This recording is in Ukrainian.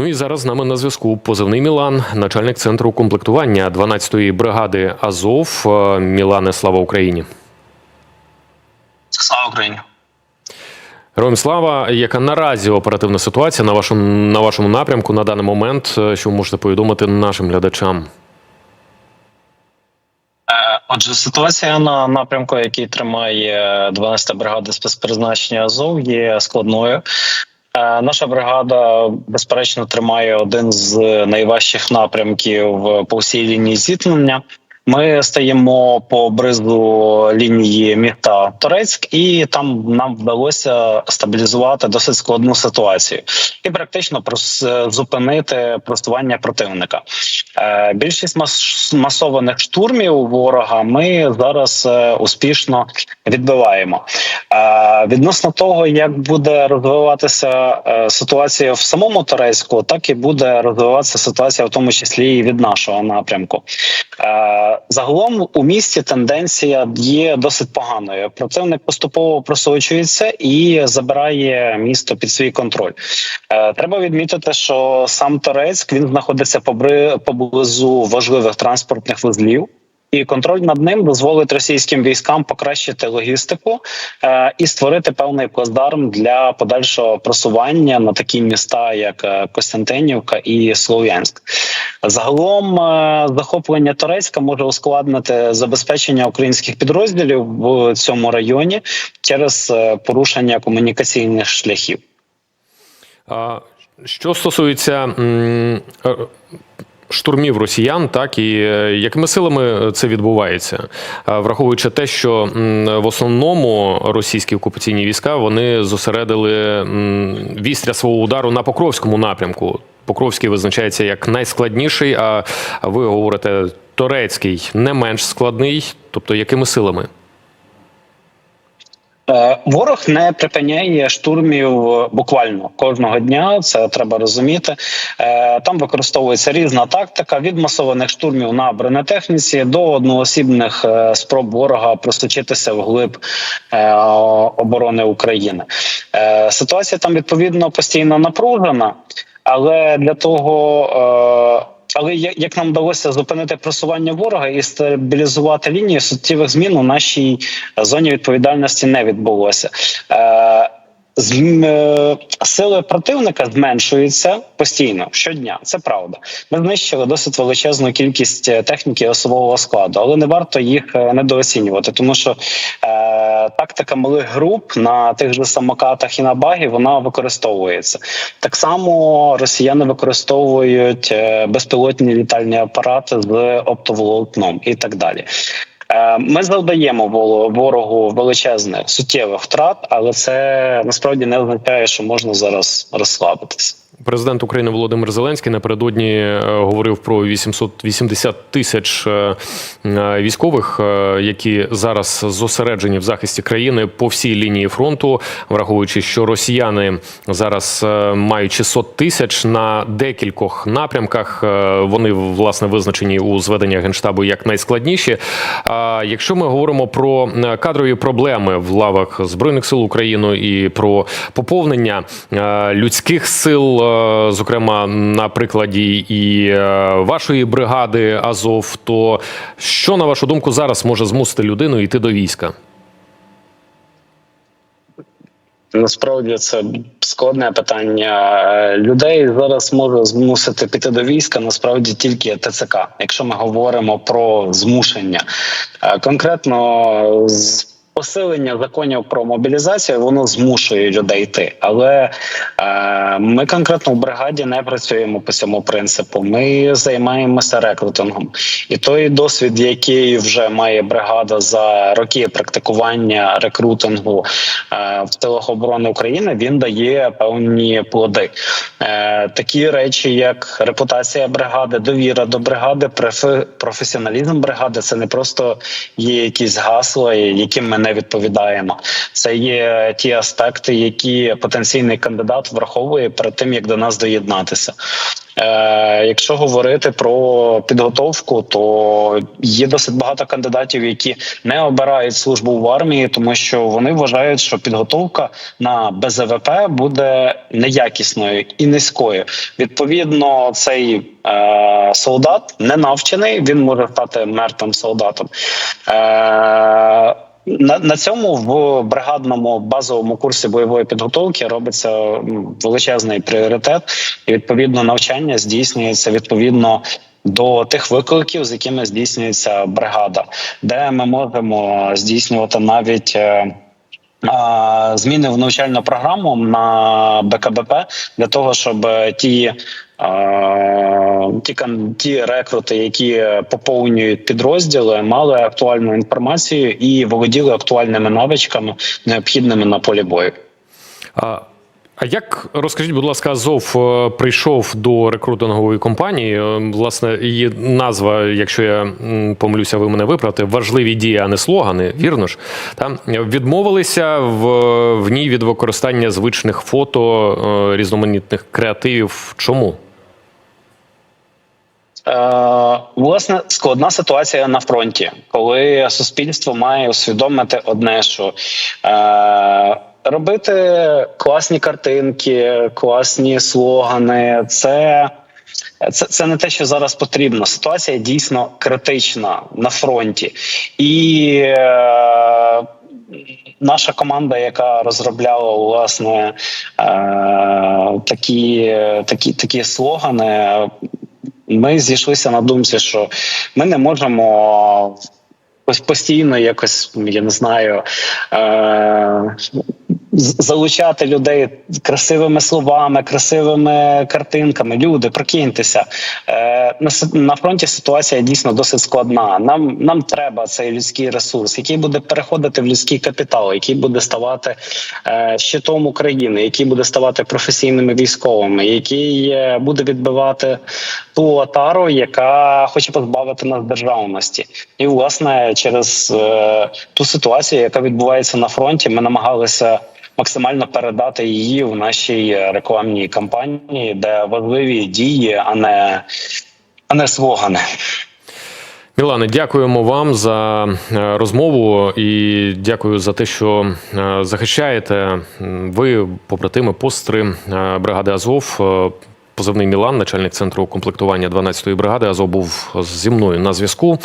Ну і зараз з нами на зв'язку позивний Мілан, начальник центру комплектування 12-ї бригади Азов. Е, Мілане, слава Україні. Слава Україні! Героям слава, яка наразі оперативна ситуація на вашому на вашому напрямку на даний момент, е, що ви можете повідомити нашим глядачам? Е, Отже, ситуація на напрямку, який тримає 12-та бригада спецпризначення Азов, є складною. Е, Наша бригада безперечно тримає один з найважчих напрямків по всій лінії зіткнення. Ми стоїмо по бризу лінії міста Торецьк, і там нам вдалося стабілізувати досить складну ситуацію і практично зупинити просування противника. Е, Більшість мас- масованих штурмів ворога ми зараз е, успішно відбиваємо. Е, Відносно того, як буде розвиватися ситуація в самому Торецьку, так і буде розвиватися ситуація, в тому числі і від нашого напрямку. Загалом у місті тенденція є досить поганою. Противник поступово просочується і забирає місто під свій контроль. Е, Треба відмітити, що сам Торецьк він знаходиться поблизу важливих транспортних вузлів. І контроль над ним дозволить російським військам покращити логістику е, і створити певний плацдарм для подальшого просування на такі міста, як е, Костянтинівка і Слов'янськ. Загалом е, захоплення Торецька може ускладнити забезпечення українських підрозділів в цьому районі через е, порушення комунікаційних шляхів. А що стосується е, штурмів росіян, так і е, якими силами це відбувається, враховуючи те, що в основному російські окупаційні війська вони зосередили вістря свого удару на Покровському напрямку. Покровський визначається як найскладніший, а ви говорите, Торецький не менш складний. Тобто, якими силами? Е, Ворог не припиняє штурмів буквально кожного дня. Це треба розуміти. Е, Там використовується різна тактика від масованих штурмів на бронетехніці до одноосібних е, спроб ворога просочитися вглиб оборони України. Ситуація там відповідно постійно напружена, але для того. Е, але як нам вдалося зупинити просування ворога і стабілізувати лінію, суттєвих змін у нашій зоні відповідальності не відбулося. Е, е, Сили противника зменшуються постійно щодня. Це правда. Ми знищили досить величезну кількість е, техніки особового складу, але не варто їх е, недооцінювати, тому що е, тактика малих груп на тих же самокатах і на багі вона використовується. Так само росіяни використовують е, безпілотні літальні апарати з оптоволокном і так далі. Е, Ми завдаємо ворогу величезних суттєвих втрат, але це насправді не означає, що можна зараз розслабитися. Президент України Володимир Зеленський напередодні е, говорив про 880 тисяч е, е, військових, які зараз зосереджені в захисті країни по всій лінії фронту, враховуючи, що росіяни зараз мають 600 тисяч на декількох напрямках. Вони власне визначені у зведенні генштабу як найскладніші. А якщо ми говоримо про кадрові проблеми в лавах збройних сил України і про поповнення людських сил, зокрема на прикладі і е, вашої бригади Азов, то що на вашу думку зараз може змусити людину йти до війська? Насправді це складне питання. Е, Людей зараз може змусити піти до війська. Насправді тільки ТЦК, якщо ми говоримо про змушення. Е, Конкретно з посилення законів про мобілізацію воно змушує людей йти. Але е, ми конкретно в бригаді не працюємо по цьому принципу. Ми займаємося рекрутингом, і той досвід, який вже має бригада за роки практикування рекрутингу е, в силах оборони України, він дає певні плоди. Е, такі речі, як репутація бригади, довіра до бригади, профе- професіоналізм бригади це не просто є якісь гасла, яким ми не відповідаємо. Це є ті аспекти, які потенційний кандидат враховує перед тим, як до нас доєднатися. Е, якщо говорити про підготовку, то є досить багато кандидатів, які не обирають службу в армії, тому що вони вважають, що підготовка на БЗВП буде неякісною і низькою. Відповідно, цей е, солдат не навчений, він може стати мертвим солдатом. Е, на, на цьому в бригадному базовому курсі бойової підготовки робиться величезний пріоритет, і відповідно навчання здійснюється відповідно. До тих викликів, з якими здійснюється бригада, де ми можемо здійснювати навіть е, зміни в навчальну програму на БКБП для того, щоб ті, ті, ті рекрути, які поповнюють підрозділи, мали актуальну інформацію і володіли актуальними навичками, необхідними на полі бою. А, як розкажіть, будь ласка, Азов е, прийшов до рекрутингової компанії? Е, Власне, її назва, якщо я помилюся, ви мене виправте, важливі дії, а не слогани. Вірно ж? Там відмовилися в, в ній від використання звичних фото е, різноманітних креативів. Чому? Е, власне, складна ситуація на фронті, коли суспільство має усвідомити одне, що е, робити класні картинки, класні слогани, це. Це, це не те, що зараз потрібно. Ситуація дійсно критична на фронті, і е, наша команда, яка розробляла власне е, такі, такі, такі слогани, ми зійшлися на думці, що ми не можемо постійно якось, я не знаю, е- залучати людей красивими словами, красивими картинками. Люди, прокиньтеся. Е- на, фронті ситуація дійсно досить складна. Нам, нам треба цей людський ресурс, який буде переходити в людський капітал, який буде ставати е- щитом України, який буде ставати професійними військовими, який е, буде відбивати ту отару, яка хоче позбавити нас державності. І власне через ту ситуацію, яка відбувається на фронті, ми намагалися. Максимально передати її в нашій рекламній кампанії, де важливі дії, а не, а не слогани. Мілане, дякуємо вам за е, розмову і дякую за те, що е, захищаєте. Ви, побратими, постри е, бригади Азов. е, Позивний Мілан, начальник центру комплектування 12-ї бригади Азов був зі мною на зв'язку.